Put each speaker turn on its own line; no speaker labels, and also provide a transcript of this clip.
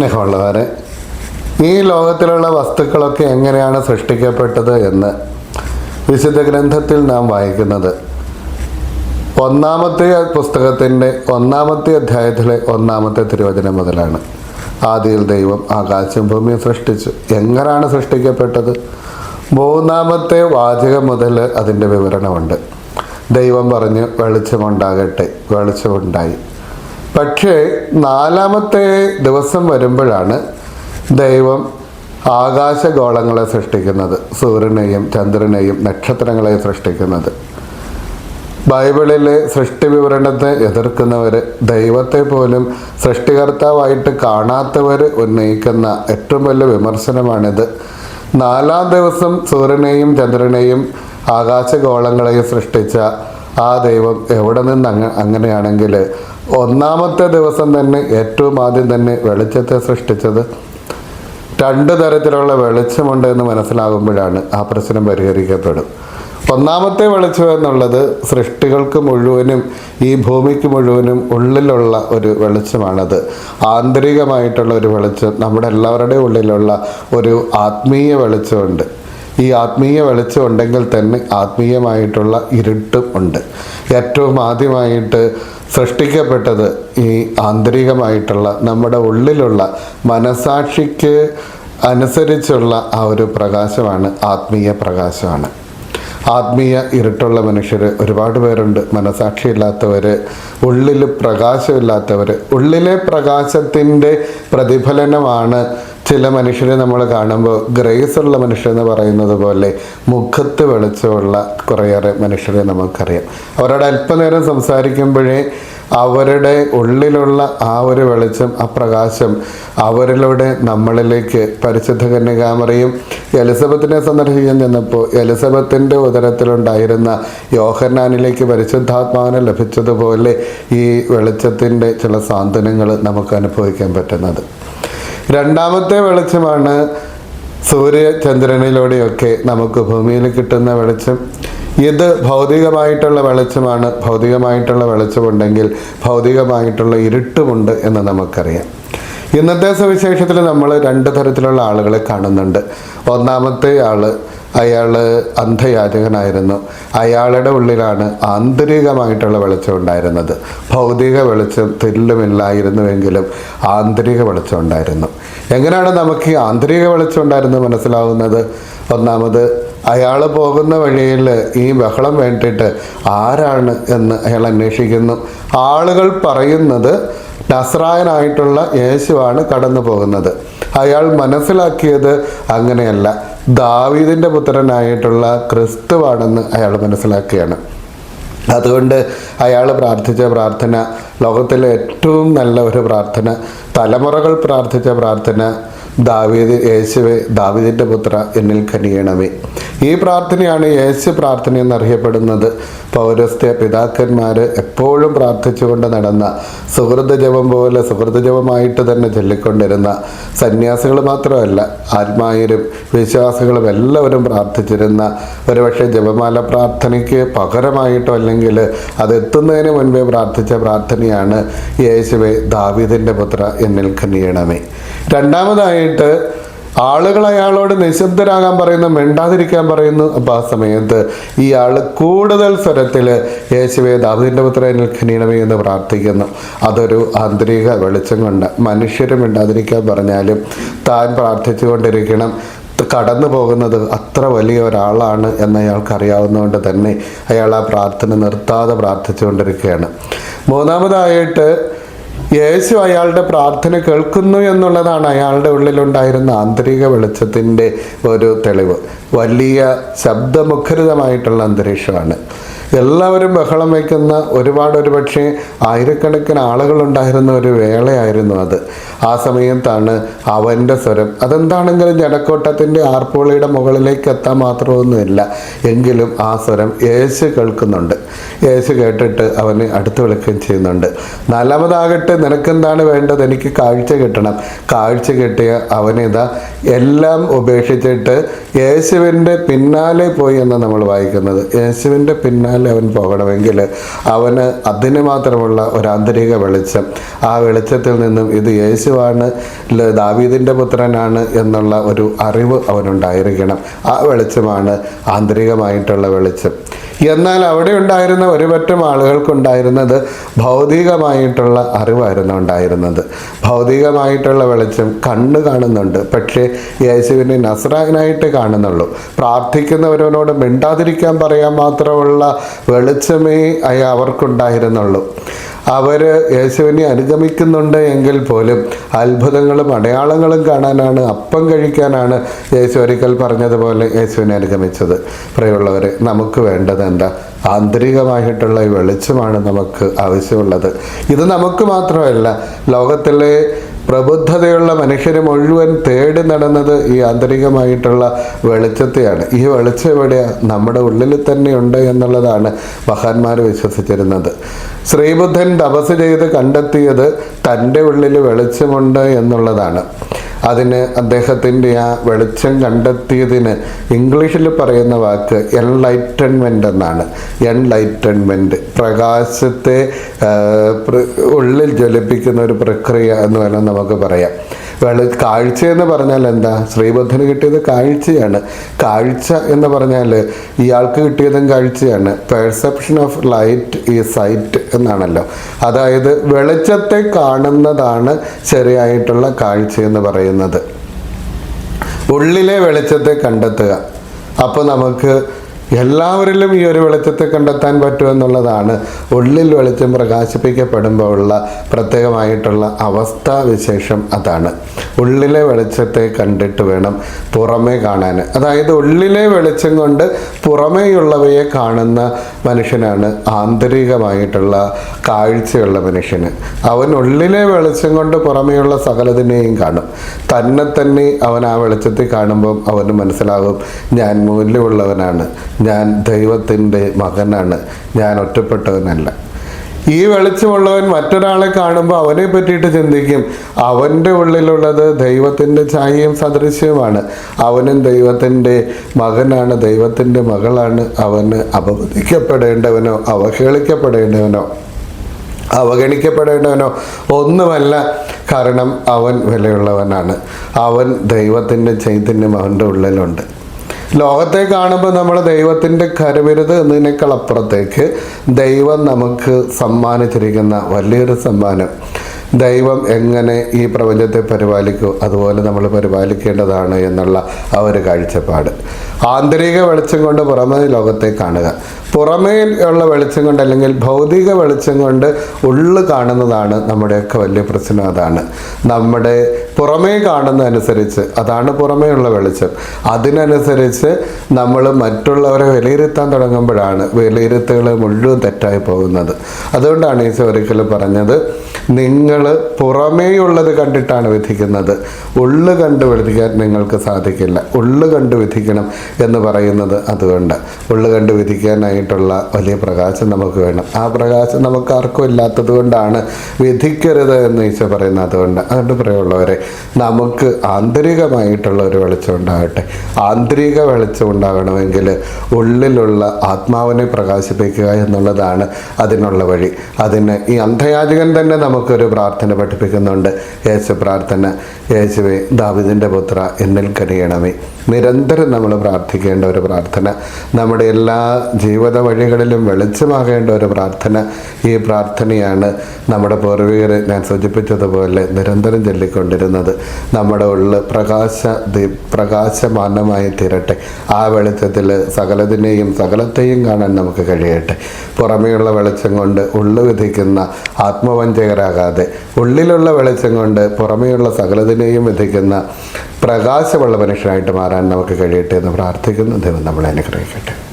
സ്നേഹമുള്ളവരെ ഈ ലോകത്തിലുള്ള വസ്തുക്കളൊക്കെ എങ്ങനെയാണ് സൃഷ്ടിക്കപ്പെട്ടത് എന്ന് വിശുദ്ധ ഗ്രന്ഥത്തിൽ നാം വായിക്കുന്നത്. ഒന്നാമത്തെ പുസ്തകത്തിന്റെ ഒന്നാമത്തെ അധ്യായത്തിലെ ഒന്നാമത്തെ തിരുവചനം മുതലാണ്. ആദിയിൽ ദൈവം ആകാശം ഭൂമിയും സൃഷ്ടിച്ചു. എങ്ങനെയാണ് സൃഷ്ടിക്കപ്പെട്ടത്? മൂന്നാമത്തെ വാചകം മുതൽ അതിന്റെ വിവരണമുണ്ട്. ദൈവം പറഞ്ഞു വെളിച്ചമുണ്ടാകട്ടെ വെളിച്ചമുണ്ടായി. പക്ഷേ നാലാമത്തെ ദിവസം വരുമ്പോഴാണ് ദൈവം ആകാശഗോളങ്ങളെ സൃഷ്ടിക്കുന്നത് സൂര്യനെയും ചന്ദ്രനെയും നക്ഷത്രങ്ങളെ സൃഷ്ടിക്കുന്നത്. ബൈബിളിലെ സൃഷ്ടി വിവരണത്തെ എതിർക്കുന്നവർ ദൈവത്തെ പോലും സൃഷ്ടികർത്താവായിട്ട് കാണാത്തവർ ഉന്നയിക്കുന്ന ഏറ്റവും വലിയ വിമർശനമാണിത്. നാലാം ദിവസം സൂര്യനെയും ചന്ദ്രനെയും ആകാശഗോളങ്ങളെയും സൃഷ്ടിച്ച ആ ദൈവം എവിടെ നിന്ന് അങ്ങ അങ്ങനെയാണെങ്കിൽ ഒന്നാമത്തെ ദിവസം തന്നെ ഏറ്റവും ആദ്യം തന്നെ വെളിച്ചത്തെ സൃഷ്ടിച്ചത്. രണ്ട് തരത്തിലുള്ള വെളിച്ചമുണ്ട് എന്ന് മനസ്സിലാകുമ്പോഴാണ് ആ പ്രശ്നം പരിഹരിക്കപ്പെടും. ഒന്നാമത്തെ വെളിച്ചം എന്നുള്ളത് സൃഷ്ടികൾക്ക് മുഴുവനും ഈ ഭൂമിക്ക് മുഴുവനും ഉള്ളിലുള്ള ഒരു വെളിച്ചമാണത്. ആന്തരികമായിട്ടുള്ള ഒരു വെളിച്ചം നമ്മുടെ എല്ലാവരുടെയും ഉള്ളിലുള്ള ഒരു ആത്മീയ വെളിച്ചമുണ്ട്. ഈ ആത്മീയ വെളിച്ചം ഉണ്ടെങ്കിൽ തന്നെ ആത്മീയമായിട്ടുള്ള ഇരുട്ടും ഉണ്ട്. ഏറ്റവും ആദ്യമായിട്ട് സൃഷ്ടിക്കപ്പെട്ടത് ഈ ആന്തരികമായിട്ടുള്ള നമ്മുടെ ഉള്ളിലുള്ള മനസാക്ഷിക്ക് അനുസരിച്ചുള്ള ആ ഒരു പ്രകാശമാണ് ആത്മീയ പ്രകാശമാണ്. ആത്മീയ ഇരുട്ടുള്ള മനുഷ്യർ ഒരുപാട് പേരുണ്ട്. മനസാക്ഷിയില്ലാത്തവർ ഉള്ളിൽ പ്രകാശമില്ലാത്തവർ ഉള്ളിലെ പ്രകാശത്തിന്റെ പ്രതിഫലനമാണ് ചില മനുഷ്യരെ നമ്മൾ കാണുമ്പോൾ ഗ്രേസ് ഉള്ള മനുഷ്യരെന്ന് പറയുന്നത് പോലെ മുഖത്ത് വെളിച്ചമുള്ള കുറേയേറെ മനുഷ്യരെ നമുക്കറിയാം. അവരോട് അല്പനേരം സംസാരിക്കുമ്പോഴേ അവരുടെ ഉള്ളിലുള്ള ആ ഒരു വെളിച്ചം ആ പ്രകാശം അവരിലൂടെ നമ്മളിലേക്ക് പരിശുദ്ധ കന്യകാമറിയും എലിസബത്തിനെ സന്ദർശിക്കാൻ ചെന്നപ്പോൾ എലിസബത്തിന്റെ ഉദരത്തിലുണ്ടായിരുന്ന യോഹന്നാനിലേക്ക് പരിശുദ്ധാത്മാവിനെ ലഭിച്ചതുപോലെ ഈ വെളിച്ചത്തിന്റെ ചില സാന്ത്വനങ്ങൾ നമുക്ക് അനുഭവിക്കാൻ പറ്റുന്നത്. രണ്ടാമത്തെ വെളിച്ചമാണ് സൂര്യചന്ദ്രനിലൂടെയൊക്കെ നമുക്ക് ഭൂമിയിൽ കിട്ടുന്ന വെളിച്ചം. ഇത് ഭൗതികമായിട്ടുള്ള വെളിച്ചമാണ്. ഭൗതികമായിട്ടുള്ള വെളിച്ചമുണ്ടെങ്കിൽ ഭൗതികമായിട്ടുള്ള ഇരുട്ടുമുണ്ട് എന്ന് നമുക്കറിയാം. ഇന്നത്തെ സവിശേഷത്തിൽ നമ്മൾ രണ്ട് തരത്തിലുള്ള ആളുകളെ കാണുന്നുണ്ട്. ഒന്നാമത്തെ ആൾ അയാൾ അന്ധയാചകനായിരുന്നു. അയാളുടെ ഉള്ളിലാണ് ആന്തരികമായിട്ടുള്ള വെളിച്ചം ഉണ്ടായിരുന്നത്. ഭൗതിക വെളിച്ചം തെല്ലുമില്ലായിരുന്നുവെങ്കിലും ആന്തരിക വെളിച്ചം ഉണ്ടായിരുന്നു. എങ്ങനെയാണ് നമുക്ക് ഈ ആന്തരിക വെളിച്ചം ഉണ്ടായിരുന്നു മനസ്സിലാവുന്നത്? ഒന്നാമത് അയാൾ പോകുന്ന വഴിയിൽ ഈ ബഹളം വേണ്ടിയിട്ട് ആരാണ് എന്ന് അയാൾ അന്വേഷിക്കുന്നു. ആളുകൾ പറയുന്നത് നസ്രായനായിട്ടുള്ള യേശുവാണ് കടന്നു പോകുന്നത്. അയാൾ മനസ്സിലാക്കിയത് അങ്ങനെയല്ല. ദാവീദിന്റെ പുത്രനായിട്ടുള്ള ക്രിസ്തുവാണെന്ന് അയാൾ മനസ്സിലാക്കുകയാണ് അതുകൊണ്ട് അയാൾ പ്രാർത്ഥിച്ച പ്രാർത്ഥന ലോകത്തിലെ ഏറ്റവും നല്ല ഒരു പ്രാർത്ഥന തലമുറകൾ പ്രാർത്ഥിച്ച പ്രാർത്ഥന ദാവീദ് യേശുവെ ദാവീദിന്റെ പുത്ര എന്നിൽ കനിയണമേ. ഈ പ്രാർത്ഥനയാണ് യേശു പ്രാർത്ഥന എന്നറിയപ്പെടുന്നത്. പൗരസ്ത്യ പിതാക്കന്മാർ എപ്പോഴും പ്രാർത്ഥിച്ചുകൊണ്ട് നടന്ന സുഹൃത ജപം പോലെ സുഹൃത ജപമായിട്ട് തന്നെ ചൊല്ലിക്കൊണ്ടിരുന്ന സന്യാസികൾ മാത്രമല്ല ആത്മായരും വിശ്വാസികളും എല്ലാവരും പ്രാർത്ഥിച്ചിരുന്ന ഒരുപക്ഷെ ജപമാല പ്രാർത്ഥനയ്ക്ക് പകരമായിട്ടോ അല്ലെങ്കിൽ അതെത്തുന്നതിന് മുൻപേ പ്രാർത്ഥിച്ച പ്രാർത്ഥനയാണ് യേശുവെ ദാവീദിന്റെ പുത്ര എന്നിൽ കനിയണമേ. രണ്ടാമതായിട്ട് ആളുകൾ അയാളോട് നിശബ്ദരാകാൻ പറയുന്നു മിണ്ടാതിരിക്കാൻ പറയുന്നു. അപ്പോൾ ആ സമയത്ത് ഈ ഇയാൾ കൂടുതൽ സ്വരത്തിൽ യേശുവെ ദാവിദിന്റെ പുത്രനിൽ ഖനീണമേ എന്ന് പ്രാർത്ഥിക്കുന്നു. അതൊരു ആന്തരിക വെളിച്ചം കൊണ്ട് മനുഷ്യരും മിണ്ടാതിരിക്കാൻ പറഞ്ഞാലും താൻ പ്രാർത്ഥിച്ചുകൊണ്ടിരിക്കണം. കടന്നു പോകുന്നത് അത്ര വലിയ ഒരാളാണ് എന്ന് അയാൾക്ക് അറിയാവുന്നതുകൊണ്ട് തന്നെ അയാൾ ആ പ്രാർത്ഥന നിർത്താതെ പ്രാർത്ഥിച്ചുകൊണ്ടിരിക്കുകയാണ്. മൂന്നാമതായിട്ട് യേശു അയാളുടെ പ്രാർത്ഥന കേൾക്കുന്നു എന്നുള്ളതാണ് അയാളുടെ ഉള്ളിലുണ്ടായിരുന്ന ആന്തരിക വെളിച്ചത്തിന്റെ ഒരു തെളിവ്. വലിയ ശബ്ദമുഖരിതമായിട്ടുള്ള അന്തരീക്ഷമാണ്. എല്ലാവരും ബഹളം വയ്ക്കുന്ന ഒരുപാട് ഒരു പക്ഷേ ആയിരക്കണക്കിന് ആളുകളുണ്ടായിരുന്ന ഒരു വേളയായിരുന്നു അത്. ആ സമയത്താണ് അവന്റെ സ്വരം. അതെന്താണെങ്കിലും ജനക്കൂട്ടത്തിന്റെ ആർപ്പുളിയുടെ മുകളിലേക്ക് എത്താൻ മാത്രമൊന്നുമില്ല. എങ്കിലും ആ സ്വരം യേശു കേൾക്കുന്നുണ്ട്. യേശു കേട്ടിട്ട് അവന് അടുത്ത് വിളിക്കുകയും ചെയ്യുന്നുണ്ട്. നാലാമതാകട്ടെ നിനക്കെന്താണ് വേണ്ടത്? എനിക്ക് കാഴ്ച കിട്ടണം. കാഴ്ച കിട്ടിയ അവനിതാ എല്ലാം ഉപേക്ഷിച്ചിട്ട് യേശുവിന്റെ പിന്നാലെ പോയി എന്ന് നമ്മൾ വായിക്കുന്നത്. യേശുവിന്റെ പിന്നാലെ അവൻ പോകണമെങ്കിൽ അവന് അതിന് മാത്രമുള്ള ഒരു ആന്തരിക വെളിച്ചം. ആ വെളിച്ചത്തിൽ നിന്നും ഇത് യേശുവാണ് ദാവീദിന്റെ പുത്രനാണ് എന്നുള്ള ഒരു അറിവ് അവനുണ്ടായിരിക്കണം. ആ വെളിച്ചമാണ് ആന്തരികമായിട്ടുള്ള വെളിച്ചം. എന്നാൽ അവിടെ ഉണ്ടായിരുന്ന ഒരു പറ്റം ആളുകൾക്കുണ്ടായിരുന്നത് ഭൗതികമായിട്ടുള്ള അറിവായിരുന്നു ഉണ്ടായിരുന്നത്. ഭൗതികമായിട്ടുള്ള വെളിച്ചം കണ്ണ് കാണുന്നുണ്ട്. പക്ഷേ യേശുവിനെ നസ്രാഹനായിട്ട് കാണുന്നുള്ളൂ. പ്രാർത്ഥിക്കുന്നവരോട് മിണ്ടാതിരിക്കാൻ പറയാൻ മാത്രമുള്ള വെളിച്ചമേ അവർക്കുണ്ടായിരുന്നുള്ളൂ. അവർ യേശുവിനെ അനുഗമിക്കുന്നുണ്ട് എങ്കിൽ പോലും അത്ഭുതങ്ങളും അടയാളങ്ങളും കാണാനാണ് അപ്പം കഴിക്കാനാണ് യേശു ഒരിക്കൽ പറഞ്ഞതുപോലെ യേശുവിനെ അനുഗമിച്ചത്. പ്രിയമുള്ളവരെ നമുക്ക് വേണ്ടത് എന്താ? ആന്തരികമായിട്ടുള്ള ഈ വെളിച്ചമാണ് നമുക്ക് ആവശ്യമുള്ളത്. ഇത് നമുക്ക് മാത്രമല്ല ലോകത്തിലെ പ്രബുദ്ധതയുള്ള മനുഷ്യർ മുഴുവൻ തേടി നടന്നത് ഈ ആന്തരികമായിട്ടുള്ള വെളിച്ചത്തെയാണ്. ഈ വെളിച്ചം എവിടെയാണ് നമ്മുടെ ഉള്ളിൽ തന്നെ ഉണ്ട് എന്നുള്ളതാണ് മഹാന്മാർ വിശ്വസിച്ചിരുന്നത്. ശ്രീബുദ്ധൻ തപസ് ചെയ്ത് കണ്ടെത്തിയത് തന്റെ ഉള്ളിൽ വെളിച്ചമുണ്ട് എന്നുള്ളതാണ്. അതിന് അദ്ദേഹത്തിന്റെ ആ വെളിച്ചം കണ്ടെത്തിയതിന് ഇംഗ്ലീഷിൽ പറയുന്ന വാക്ക് എൻലൈറ്റൺമെന്റ് എന്നാണ്. എൻലൈറ്റൺമെന്റ് പ്രകാശത്തെ ഉള്ളിൽ ജ്വലിപ്പിക്കുന്ന ഒരു പ്രക്രിയ എന്ന് വേണം നമുക്ക് പറയാം. വെളി കാഴ്ച എന്ന് പറഞ്ഞാൽ എന്താ? ശ്രീബുദ്ധന് കിട്ടിയത് കാഴ്ചയാണ്. കാഴ്ച എന്ന് പറഞ്ഞാൽ ഇയാൾക്ക് കിട്ടിയതും കാഴ്ചയാണ്. പെർസെപ്ഷൻ ഓഫ് ലൈറ്റ് ഈ സൈറ്റ് എന്നാണല്ലോ. അതായത് വെളിച്ചത്തെ കാണുന്നതാണ് ശരിയായിട്ടുള്ള കാഴ്ച എന്ന് പറയുന്നത്. ഉള്ളിലെ വെളിച്ചത്തെ കണ്ടെത്തുക. അപ്പോൾ നമുക്ക് എല്ലാവരിലും ഈ ഒരു വെളിച്ചത്തെ കണ്ടെത്താൻ പറ്റുമെന്നുള്ളതാണ് ഉള്ളിൽ വെളിച്ചം പ്രകാശിപ്പിക്കപ്പെടുമ്പോൾ ഉള്ള പ്രത്യേകമായിട്ടുള്ള അവസ്ഥാവിശേഷം അതാണ്. ഉള്ളിലെ വെളിച്ചത്തെ കണ്ടിട്ട് വേണം പുറമേ കാണാൻ. അതായത് ഉള്ളിലെ വെളിച്ചം കൊണ്ട് പുറമേയുള്ളവയെ കാണുന്ന മനുഷ്യനാണ് ആന്തരികമായിട്ടുള്ള കാഴ്ചയുള്ള മനുഷ്യന് അവൻ ഉള്ളിലെ വെളിച്ചം കൊണ്ട് പുറമേയുള്ള സകലതിനെയും കാണും. തന്നെ തന്നെ അവൻ ആ വെളിച്ചത്തിൽ കാണുമ്പോൾ അവന് മനസ്സിലാകും ഞാൻ മൂല്യമുള്ളവനാണ്. ഞാൻ ദൈവത്തിന്റെ മകനാണ്. ഞാൻ ഒറ്റപ്പെട്ടവനല്ല. ഈ വെളിച്ചമുള്ളവൻ മറ്റൊരാളെ കാണുമ്പോൾ അവനെ പറ്റിയിട്ട് ചിന്തിക്കും. അവന്റെ ഉള്ളിലുള്ളത് ദൈവത്തിന്റെ ഛായയും സദൃശ്യവുമാണ്. അവനും ദൈവത്തിന്റെ മകനാണ്. ദൈവത്തിന്റെ മകളാണ്. അവന് അപവദിക്കപ്പെടേണ്ടവനോ അവഹേളിക്കപ്പെടേണ്ടവനോ അവഗണിക്കപ്പെടേണ്ടവനോ ഒന്നുമല്ല. കാരണം അവൻ വിലയുള്ളവനാണ്. അവൻ ദൈവത്തിന്റെ ചൈതന്യം അവന്റെ ഉള്ളിലുണ്ട്. ലോകത്തെ കാണുമ്പോൾ നമ്മൾ ദൈവത്തിന്റെ കരുവിരുത് എന്നതിനേക്കാൾ അപ്പുറത്തേക്ക് ദൈവം നമുക്ക് സമ്മാനിച്ചിരിക്കുന്ന വലിയൊരു സമ്മാനം. ദൈവം എങ്ങനെ ഈ പ്രപഞ്ചത്തെ പരിപാലിക്കൂ അതുപോലെ നമ്മൾ പരിപാലിക്കേണ്ടതാണ് എന്നുള്ള ആ ഒരു കാഴ്ചപ്പാട്. ആന്തരിക വെളിച്ചം കൊണ്ട് പുറമേ ലോകത്തെ കാണുക. പുറമേ ഉള്ള വെളിച്ചം കൊണ്ട് അല്ലെങ്കിൽ ഭൗതിക വെളിച്ചം കൊണ്ട് ഉള്ളു കാണുന്നതാണ് നമ്മുടെയൊക്കെ വലിയ പ്രശ്നം അതാണ്. നമ്മുടെ പുറമേ കാണുന്നതനുസരിച്ച് അതാണ് പുറമേ ഉള്ള വെളിച്ചം. അതിനനുസരിച്ച് നമ്മൾ മറ്റുള്ളവരെ വിലയിരുത്താൻ തുടങ്ങുമ്പോഴാണ് വിലയിരുത്തുകൾ മുഴുവൻ തെറ്റായി പോകുന്നത്. അതുകൊണ്ടാണ് ഈശോ ഒരിക്കൽ പറഞ്ഞത് നിങ്ങൾ പുറമേയുള്ളത് കണ്ടിട്ടാണ് വിധിക്കുന്നത്. ഉള്ളു കണ്ട് വിധിക്കാൻ നിങ്ങൾക്ക് സാധിക്കില്ല. ഉള്ളു കണ്ട് വിധിക്കണം എന്ന് പറയുന്നത് അതുകൊണ്ട്. ഉള്ളു കണ്ട് വിധിക്കാനായിട്ടുള്ള വലിയ പ്രകാശം നമുക്ക് വേണം. ആ പ്രകാശം നമുക്ക് ആർക്കും ഇല്ലാത്തത് കൊണ്ടാണ് വിധിക്കരുത് എന്ന് ഈശോ പറയുന്നത് അതുകൊണ്ട്. അതുകൊണ്ട് പ്രിയമുള്ളവരെ നമുക്ക് ആന്തരികമായിട്ടുള്ള ഒരു വെളിച്ചം ഉണ്ടാകട്ടെ. ആന്തരിക വെളിച്ചം ഉണ്ടാകണമെങ്കിൽ ഉള്ളിലുള്ള ആത്മാവിനെ പ്രകാശിപ്പിക്കുക എന്നുള്ളതാണ് അതിനുള്ള വഴി. അതിന് ഈ അന്ധയാചകൻ തന്നെ നമുക്കൊരു പ്രാർത്ഥന പഠിപ്പിക്കുന്നുണ്ട്. യേശു പ്രാർത്ഥന യേശുവേ ദാവിദിന്റെ പുത്ര എന്നിൽ കനിയണമേ. നിരന്തരം നമ്മൾ പ്രാർത്ഥിക്കേണ്ട ഒരു പ്രാർത്ഥന നമ്മുടെ എല്ലാ ജീവിത വഴികളിലും വെളിച്ചമാകേണ്ട ഒരു പ്രാർത്ഥന ഈ പ്രാർത്ഥനയാണ് നമ്മുടെ പൂർവികർ ഞാൻ സൂചിപ്പിച്ചതുപോലെ നിരന്തരം ചൊല്ലിക്കൊണ്ടിരുന്നത്. നമ്മുടെ ഉള്ളിൽ പ്രകാശ പ്രകാശമാനമായി തീരട്ടെ. ആ വെളിച്ചത്തിൽ സകലതിനെയും സകലത്തെയും കാണാൻ നമുക്ക് കഴിയട്ടെ. പുറമേയുള്ള വെളിച്ചം കൊണ്ട് ഉള്ളു വിധിക്കുന്ന ആത്മവഞ്ചകരാകാതെ ഉള്ളിലുള്ള വെളിച്ചം കൊണ്ട് പുറമേയുള്ള സകലതിനെയും വിധിക്കുന്ന പ്രകാശമുള്ള മനുഷ്യനായിട്ട് മാറാൻ നമുക്ക് കഴിയട്ടെ എന്ന് പ്രാർത്ഥിക്കുന്നു. ദൈവം നമ്മളെ അനുഗ്രഹിക്കട്ടെ.